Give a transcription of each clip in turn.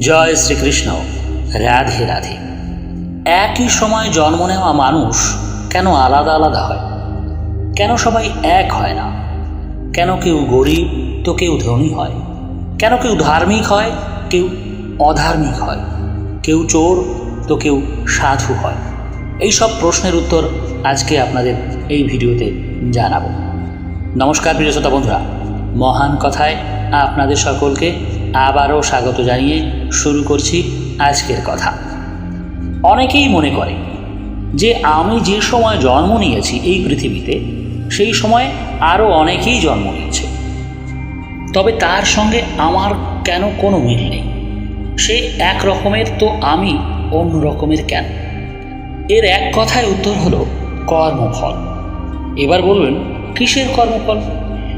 জয় শ্রীকৃষ্ণ। রাধে রাধে। একই সময় জন্ম নেওয়া মানুষ কেন আলাদা আলাদা হয়? কেন সবাই এক হয় না? কেন কেউ গরিব তো কেউ ধনী হয়? কেন কেউ ধার্মিক হয়, কেউ অধার্মিক হয়? কেউ চোর তো কেউ সাধু হয়? এই সব প্রশ্নের উত্তর আজকে আপনাদের এই ভিডিওতে জানাব। নমস্কার প্রিয় শ্রোতা বন্ধুরা। মহান কথায় আপনাদের সকলকে আবারও স্বাগত জানিয়ে শুরু করছি আজকের কথা। অনেকেই মনে করে যে আমি যে সময় জন্ম নিয়েছি এই পৃথিবীতে, সেই সময় আরও অনেকেই জন্ম নিয়েছে। তবে তার সঙ্গে আমার কেন কোনো মিল নেই? সে এক রকমের তো আমি, অন্য রকমের কেন? এর এক কথায় উত্তর হলো কর্মফল। এবার বলবেন, কিসের কর্মফল?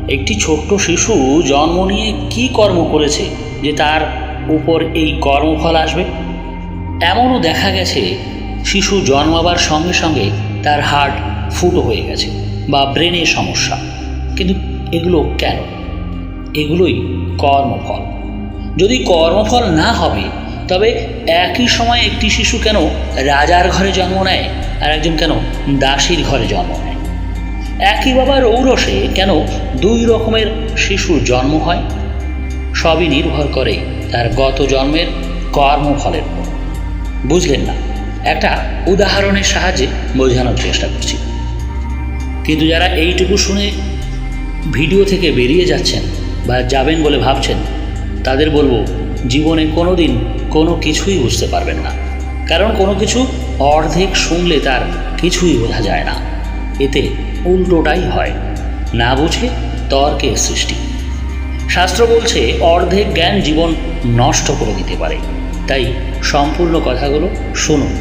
একটি ছোট্ট শিশু জন্ম নিয়ে কি কর্ম করেছে যে তার উপর এই কর্মফল আসবে। এমনও দেখা গেছে, শিশু জন্মাবার সঙ্গে সঙ্গে তার হার্ট ফুটো হয়ে গেছে বা ব্রেনের সমস্যা। কিন্তু এগুলো কেন? এগুলোই কর্মফল। যদি কর্মফল না হবে, তবে একই সময় একটি শিশু কেন রাজার ঘরে জন্ম নেয় আর একজন কেন দাসীর ঘরে জন্ম নেয়? একই বাবার ঔরসে কেন দুই রকমের শিশুর জন্ম হয়? সবই নির্ভর করে তার গত জন্মের কর্মফলের উপর বুঝলেন না, একটা উদাহরণের সাহায্যে বোঝানোর চেষ্টা করছি। কিন্তু যারা এইটুকু শুনে ভিডিও থেকে বেরিয়ে যাচ্ছেন বা যাবেন বলে ভাবছেন, তাদের বলব, জীবনে কোনো দিন কোনো কিছুই বুঝতে পারবেন না। কারণ কোনো কিছু অর্ধেক শুনলে তার কিছুই বোঝা যায় না। এতে উল্টোটাই হয়। না বুঝে তর্কের সৃষ্টি। শাস্ত্র বলছে, অর্ধেক জ্ঞান জীবন নষ্ট করে দিতে পারে। তাই সম্পূর্ণ কথাগুলো শুনুন।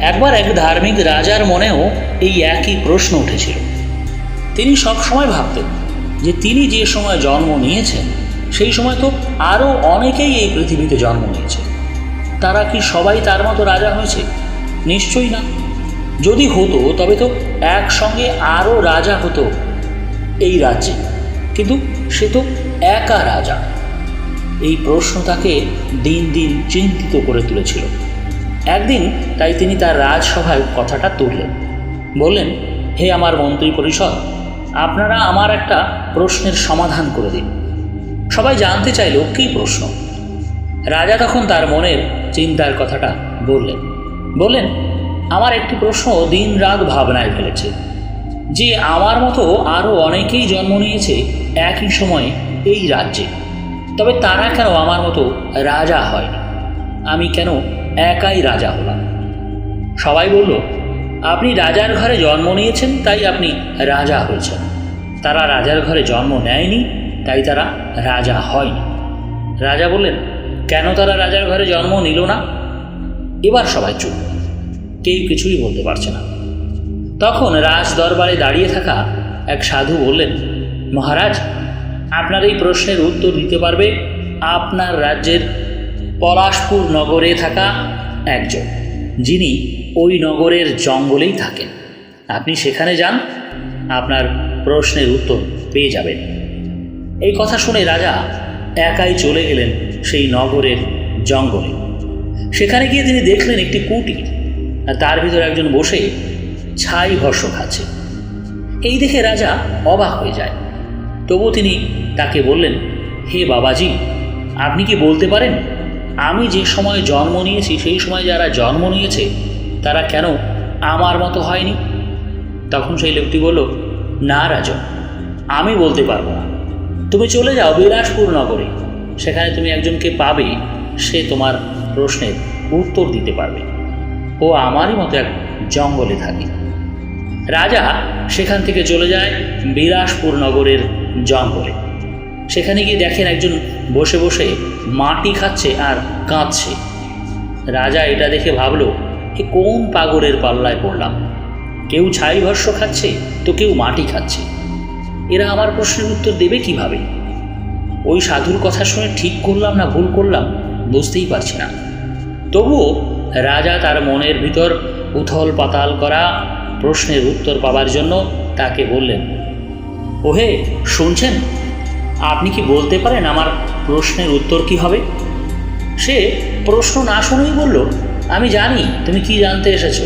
একবার এক ধার্মিক রাজার মনেও এই একই প্রশ্ন উঠেছিল। তিনি সবসময় ভাবতেন যে তিনি যে সময় জন্ম নিয়েছেন, সেই সময় তো আরও অনেকেই এই পৃথিবীতে জন্ম নিয়েছে। তারা কি সবাই তার মতো রাজা হয়েছে? নিশ্চয়ই না। যদি হতো, তবে তো একসঙ্গে আরও রাজা হতো এই রাজ্যে। কিন্তু সে তো একা রাজা। এই প্রশ্ন তাকে দিন দিন চিন্তিত করে তুলেছিল। একদিন তাই তিনি তার রাজসভায় কথাটা তুললেন। বললেন, হে আমার মন্ত্রী পরিষদ, আপনারা আমার একটা প্রশ্নের সমাধান করে দিন। সবাই জানতে চাইল কী প্রশ্ন? রাজা তখন তার মনের চিন্তার কথাটা বললেন। বললেন, আমার একটি প্রশ্ন দিন রাত ভাবনায় ফেলেছে। যে আমার মতো আরও অনেকেই জন্ম নিয়েছে একই সময়ে এই রাজ্যে। তবে তারা কেন আমার মতো রাজা হয়নি? আমি কেন একাই রাজা হলাম? সবাই বলল, আপনি রাজার ঘরে জন্ম নিয়েছেন, তাই আপনি রাজা হয়েছেন। তারা রাজার ঘরে জন্ম নেয়নি, তাই তারা রাজা হয়নি। রাজা বললেন, কেন তারা রাজার ঘরে জন্ম নিল না? এবার সবাই চুপ। কেউ কিছুই বলতে পারছে না। তখন রাজ দরবারে দাঁড়িয়ে থাকা এক সাধু বললেন, মহারাজ আপনার এই প্রশ্নের উত্তর দিতে পারবে আপনার রাজ্যের পলাশপুর নগরে থাকা একজন, যিনি ওই নগরের জঙ্গলেই থাকেন। আপনি সেখানে যান, আপনার প্রশ্নের উত্তর পেয়ে যাবেন। এই কথা শুনে রাজা একাই চলে গেলেন সেই নগরের জঙ্গলে। সেখানে গিয়ে তিনি দেখলেন একটি কুটির, আর তার ভিতর একজন বসে ছাই ভস্য খাচ্ছে এই দেখে রাজা অবাক হয়ে যায়। তবু তিনি তাকে বললেন, হে বাবাজি, আপনি কি বলতে পারেন? আমি যে সময় জন্ম নিয়েছি, সেই সময় যারা জন্ম নিয়েছে, তারা কেন আমার মতো হয়নি? তখন সেই লোকটি বলল, না রাজন, আমি বলতে পারব না। তুমি চলে যাও বিলাসপুর নগরে। সেখানে তুমি একজনকে পাবে, সে তোমার প্রশ্নের উত্তর দিতে পারবে। ও আমারই মতো এক জঙ্গলে থাকে। রাজা সেখান থেকে চলে যায় বিলাসপুর নগরের জঙ্গলে সেখানে গিয়ে দেখেন একজন বসে বসে মাটি খাচ্ছে আর কাঁদছে। রাজা এটা দেখে ভাবল, এ কোন পাগরের পাল্লায় পড়লাম? কেউ ছাই ভস্য খাচ্ছে তো কেউ মাটি খাচ্ছে। এরা আমার প্রশ্নের উত্তর দেবে কীভাবে? ওই সাধুর কথা শুনে ঠিক করলাম না ভুল করলাম বুঝতেই পারছি না। তবুও রাজা তার মনের ভিতর উথল পাতাল করা প্রশ্নের উত্তর পাবার জন্য তাকে বললেন ওহে, শুনছেন? আপনি কি বলতে পারেন আমার প্রশ্নের উত্তর কি হবে? সে প্রশ্ন না শুনেই বলল, আমি জানি, তুমি কি জানতে এসেছ।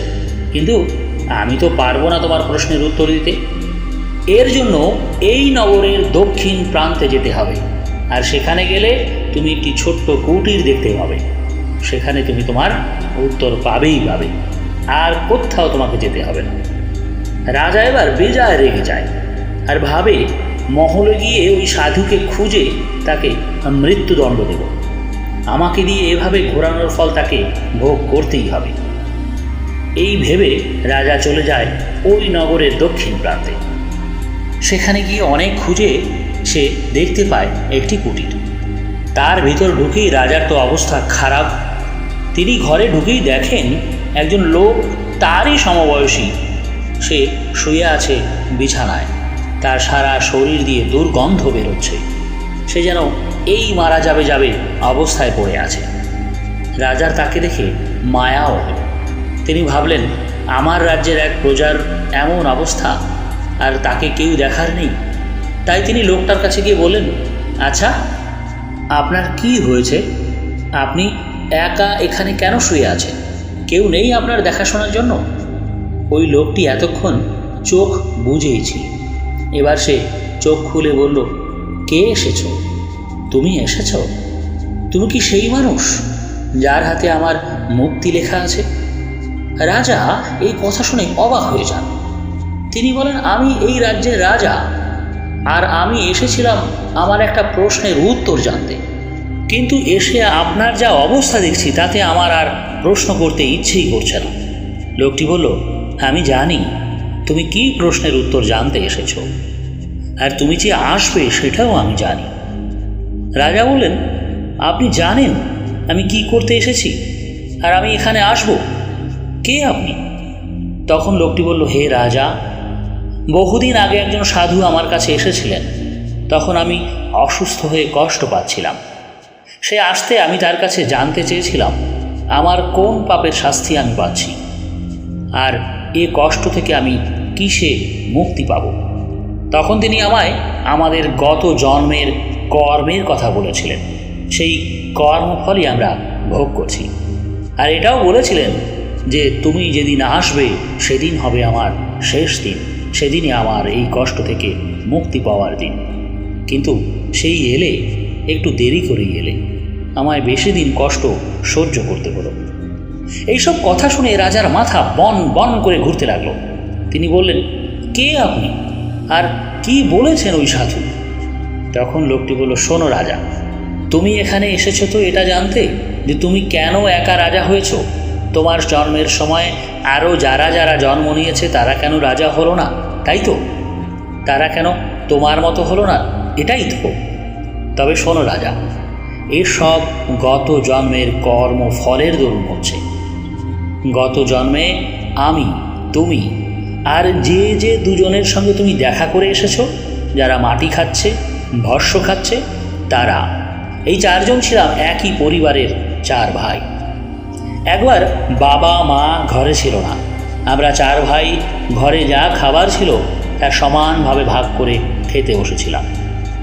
কিন্তু আমি তো পারব না তোমার প্রশ্নের উত্তর দিতে। এর জন্য এই নগরের দক্ষিণ প্রান্তে যেতে হবে। আর সেখানে গেলে তুমি একটি ছোট্ট কুটির দেখতে পাবে। সেখানে তুমি তোমার উত্তর পাবেই পাবে। আর কোথাও তোমাকে যেতে হবে না। রাজা এবার বেজায় রেগে যায়। আর ভাবে মহলে গিয়ে ওই সাধুকে খুঁজে তাকে মৃত্যুদণ্ড দেব। আমাকে দিয়ে এভাবে ঘোরানোর ফল তাকে ভোগ করতেই হবে। এই ভেবে রাজা চলে যায় ওই নগরের দক্ষিণ প্রান্তে। সেখানে গিয়ে অনেক খুঁজে সে দেখতে পায় একটি কুটির। তার ভিতর ঢুকেই রাজার তো অবস্থা খারাপ। তিনি ঘরে ঢুকেই দেখেন একজন লোক তারই সমবয়সী। সে শুয়ে আছে বিছানায়। তার সারা শরীর দিয়ে দুর্গন্ধ বেরোচ্ছে। সে যেন এই মারা যাবে যাবে অবস্থায় পড়ে আছে। রাজার তাকে দেখে মায়াও তিনি ভাবলেন, আমার রাজ্যের এক প্রজার এমন অবস্থা, আর তাকে কেউ দেখার নেই? তাই তিনি লোকটার কাছে গিয়ে বললেন আচ্ছা আপনার কি হয়েছে? আপনি একা এখানে কেন শুয়ে আছেন? কেউ নেই আপনার দেখাশোনার জন্য? ওই লোকটি এতক্ষণ চোখ বুঝেইছিল এবার সে চোখ খুলে বলল, কে এসেছ? তুমি এসেছ? তুমি কি সেই মানুষ যার হাতে আমার মুক্তি লেখা আছে? রাজা, এই কথা শুনে অবাক হয়ে যান। তিনি বলেন, আমি এই রাজ্যের রাজা, আর আমি এসেছিলাম আমার একটা প্রশ্নের উত্তর জানতে। কিন্তু এসে আপনার যা অবস্থা দেখছি, তাতে আমার আর প্রশ্ন করতে ইচ্ছেই করছে না। লোকটি বলল, আমি জানি তুমি কি প্রশ্নের উত্তর জানতে এসেছ? আর তুমি যে আসবে সেটাও আমি জানি। রাজা বললেন, আপনি জানেন আমি কি করতে এসেছি? আর আমি এখানে আসব? কে আপনি? তখন লোকটি বলল, হে রাজা, বহুদিন আগে একজন সাধু আমার কাছে এসেছিলেন। তখন আমি অসুস্থ হয়ে কষ্ট পাচ্ছিলাম। সে আসতে আমি তার কাছে জানতে চেয়েছিলাম, আমার কোন পাপের শাস্তি আমি পাচ্ছি। আর এ কষ্ট থেকে আমি কিসে মুক্তি পাব? তখন তিনি আমায় আমাদের গত জন্মের কর্মের কথা বলেছিলেন। সেই কর্মফলই আমরা ভোগ করছি। আর এটাও বলেছিলেন যে, তুমি যেদিন আসবে, সেদিন হবে আমার শেষ দিন। সেদিনই আমার এই কষ্ট থেকে মুক্তি পাওয়ার দিন। কিন্তু সেই এলে, একটু দেরি করেই এলে। আমায় বেশি দিন কষ্ট সহ্য করতে হলো। এইসব কথা শুনে রাজার মাথা বন বন করে ঘুরতে লাগল। তিনি বললেন, কে আপনি? আর কি বলেছেন ওই সাধু? তখন লোকটি বলল, শোনো রাজা, তুমি এখানে এসেছ তো এটা জানতে যে তুমি কেন একা রাজা হয়েছ? তোমার জন্মের সময় আরও যারা যারা জন্ম নিয়েছে তারা কেন রাজা হলো না, তাই তো? তারা কেন তোমার মতো হলো না, এটাই তো? তবে শোনো রাজা, এসব গত জন্মের কর্ম ফলের দরুন হচ্ছে গত জন্মে আমি, তুমি আর যে যে দুজনের সঙ্গে তুমি দেখা করে এসেছ, যারা মাটি খাচ্ছে, ভস্য খাচ্ছে, তারা। এই চারজন ছিলাম একই পরিবারের চার ভাই। একবার বাবা, মা ঘরে ছিল না। আমরা চার ভাই ঘরে যা খাবার ছিল, তা সমানভাবে ভাগ করে খেতে বসেছিলাম।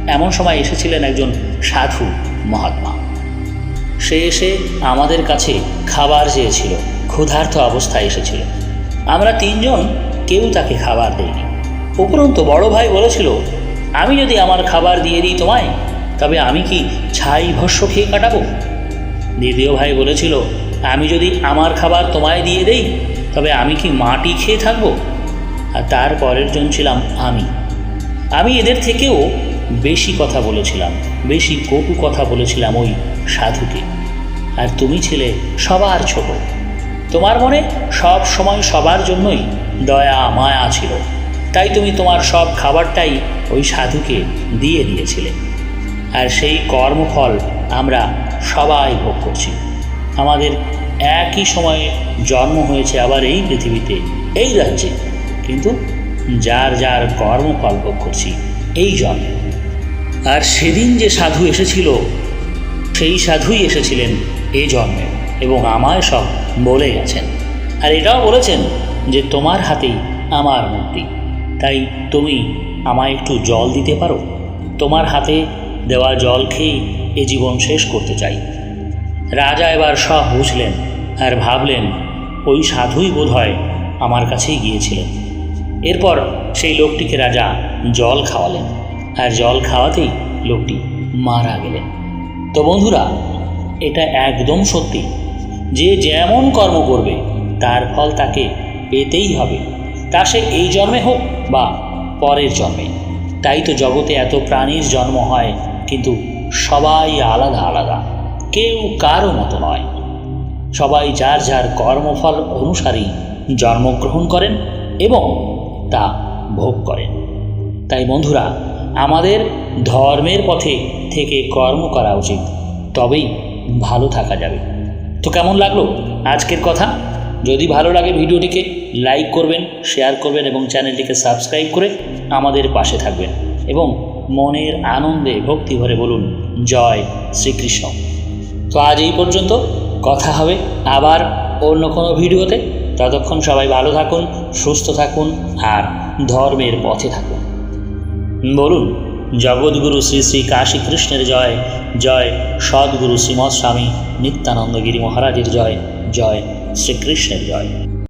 এমন সময় এসেছিলেন একজন সাধু মহাত্মা। সে এসে আমাদের কাছে খাবার চেয়েছিল, ক্ষুধার্ত অবস্থায় এসেছিল। আমরা তিনজন কেউ তাকে খাবার দেইনি উপরন্তু বড় ভাই বলেছিল, আমি যদি আমার খাবার দিয়ে দিই তোমায়, তবে আমি কি ছাই ভস্য খেয়ে কাটাবো? দ্বিতীয় ভাই বলেছিল, আমি যদি আমার খাবার তোমায় দিয়ে দেই, তবে আমি কি মাটি খেয়ে থাকব? আর তার পরের জন ছিলাম আমি। আমি এদের থেকেও বেশি কথা বলেছিলাম, বেশি কটু কথা বলেছিলাম ওই সাধুকে। আর তুমি ছিলে সবার ছোট। তোমার মনে সব সময় সবার জন্যই দয়া, মায়া ছিল। তাই তুমি তোমার সব খাবারটাই ওই সাধুকে দিয়ে দিয়েছিলে। আর সেই কর্মফল আমরা সবাই ভোগ করছি। আমাদের একই সময়ে জন্ম হয়েছে আবার এই পৃথিবীতে, এই রাজ্যে। কিন্তু যার যার কর্মফল ভোগ করছি, এই জন্মে। আর সেদিন যে সাধু এসেছিল, সেই সাধুই এসেছিলেন এ জন্মে। এবং আমায় সব বলে গেছেন। আর এটাও বলেছেন যে তোমার হাতেই আমার মুক্তি তাই তুমি আমায় একটু জল দিতে পারো? তোমার হাতে দেওয়া জল খেয়ে এ জীবন শেষ করতে চাই। রাজা এবার সব বুঝলেন আর ভাবলেন, ওই সাধুই বোধ হয় আমার কাছেই গিয়েছিলেন। এরপর সেই লোকটিকে রাজা জল খাওয়ালেন আর জল খাওয়াতেই লোকটি মারা গেলেন। তো বন্ধুরা, এটা একদম সত্যি যে যেমন কর্ম করবে, তার ফল তাকে পেতেই হবে। তা সে এই জন্মে হোক বা পরের জন্মে। তাই তো জগতে এত প্রাণীর জন্ম হয়, কিন্তু সবাই আলাদা আলাদা। কেউ কারও মতো নয়। সবাই যার যার কর্মফল অনুসারেই জন্মগ্রহণ করেন এবং তা ভোগ করেন। তাই বন্ধুরা, আমাদের ধর্মের পথে থেকে কর্ম করা উচিত। তবেই ভালো থাকা যাবে। তো কেমন লাগল আজকের কথা? যদি ভালো লাগে ভিডিওটিকে লাইক করবেন, শেয়ার করবেন এবং চ্যানেলটিকে সাবস্ক্রাইব করে আমাদের পাশে থাকবেন। এবং মনের আনন্দে ভক্তি ভরে বলুন, জয় শ্রীকৃষ্ণ। তো আজ এই পর্যন্ত, কথা হবে আবার অন্য কোনো ভিডিওতে। ততক্ষণ সবাই ভালো থাকুন, সুস্থ থাকুন আর ধর্মের পথে থাকুন। বলুন জগৎগুরু শ্রী শ্রী কাশী কৃষ্ণের জয় জয় সদ্গুরু শ্রীমৎ স্বামী নিত্যানন্দগিরি মহারাজের জয় জয় শ্রীকৃষ্ণের জয়।